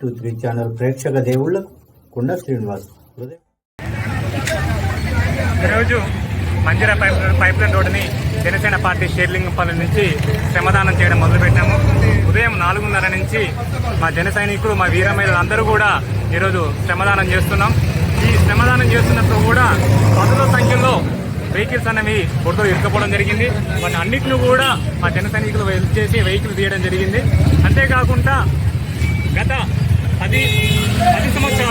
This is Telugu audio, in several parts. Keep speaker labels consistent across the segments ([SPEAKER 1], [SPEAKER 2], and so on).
[SPEAKER 1] టూ త్రీ ఛానల్ ప్రేక్షక దేవుళ్ళకు కుండ శ్రీనివాస్
[SPEAKER 2] ఈరోజు మంజీరా పైప్ పైప్ లైన్ రోడ్డుని జనసేన పార్టీ షేర్లింగంపల్లి నుంచి శ్రమదానం చేయడం మొదలుపెట్టాము. ఉదయం నాలుగున్నర నుంచి మా జన సైనికులు మా వీర అందరూ కూడా ఈరోజు శ్రమదానం చేస్తున్నాం. ఈ శ్రమదానం చేస్తున్నప్పుడు కూడా పదుల సంఖ్యలో వెహికల్స్ అనేవి ఫోటో ఇరుకపోవడం జరిగింది. వాటి అన్నిటిని కూడా మా జన సైనికులు చేసి వెహికల్ తీయడం జరిగింది. అంతేకాకుండా గత పది పది సంవత్సరాల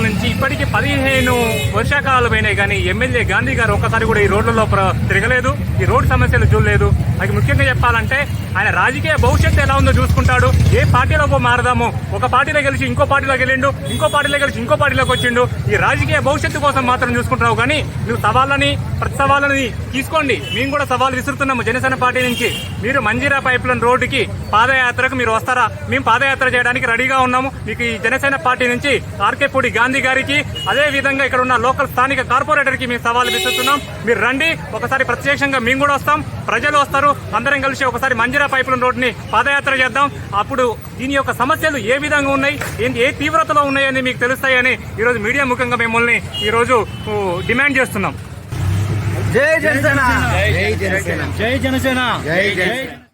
[SPEAKER 2] నుంచి ఇప్పటికి పదిహేను వర్షాకాలాలు పోయినాయి. కానీ ఎమ్మెల్యే గాంధీ గారు ఒక్కసారి కూడా ఈ రోడ్లలో తిరగలేదు. ఈ రోడ్డు సమస్యలు చూడలేదు. అది ముఖ్యంగా చెప్పాలంటే ఆయన రాజకీయ భవిష్యత్తు ఎలా ఉందో చూసుకుంటాడు. ఏ పార్టీలో మారదాము. ఒక పార్టీలో గెలిచి ఇంకో పార్టీలోకి వెళ్ళిండు ఇంకో పార్టీలో గెలిచి ఇంకో పార్టీలోకి వచ్చిండు. ఈ రాజకీయ భవిష్యత్తు కోసం మాత్రం చూసుకుంటున్నావు. కానీ నువ్వు సవాళ్ళని ప్రతి సవాళ్ళని తీసుకోండి. మేము కూడా సవాల్ విసురుతున్నాము జనసేన పార్టీ నుంచి. మీరు మంజీరా పైప్ లైన్ రోడ్డుకి పాదయాత్రకు మీరు వస్తారా? మేము పాదయాత్ర చేయడానికి రెడీగా ఉన్నాము. మీకు ఈ జనసేన పార్టీ నుంచి ఆర్కే పూడి గాంధీ గారికి అదే విధంగా ఇక్కడ ఉన్న లోకల్ స్థానిక కార్పొరేటర్కి మేము సవాల్ విసురుతున్నాం. మీరు రండి ఒకసారి ప్రత్యక్షంగా మేము కూడా వస్తాం ప్రజలు వస్తారు అందరం కలిసి ఒకసారి మంజీరా పైప్ లైన్ రోడ్డుని పాదయాత్ర చేద్దాం. అప్పుడు దీని యొక్క సమస్యలు ఏ విధంగా ఉన్నాయి ఏంటి ఏ తీవ్రతలో ఉన్నాయని మీకు తెలుస్తాయని ఈ రోజు మీడియా ముఖంగా మిమ్మల్ని ఈ రోజు ఊ, డిమాండ్ చేస్తున్నాం.
[SPEAKER 3] జై జనసేన! జై జనసేన! జై జనసేన! జై జనసేన!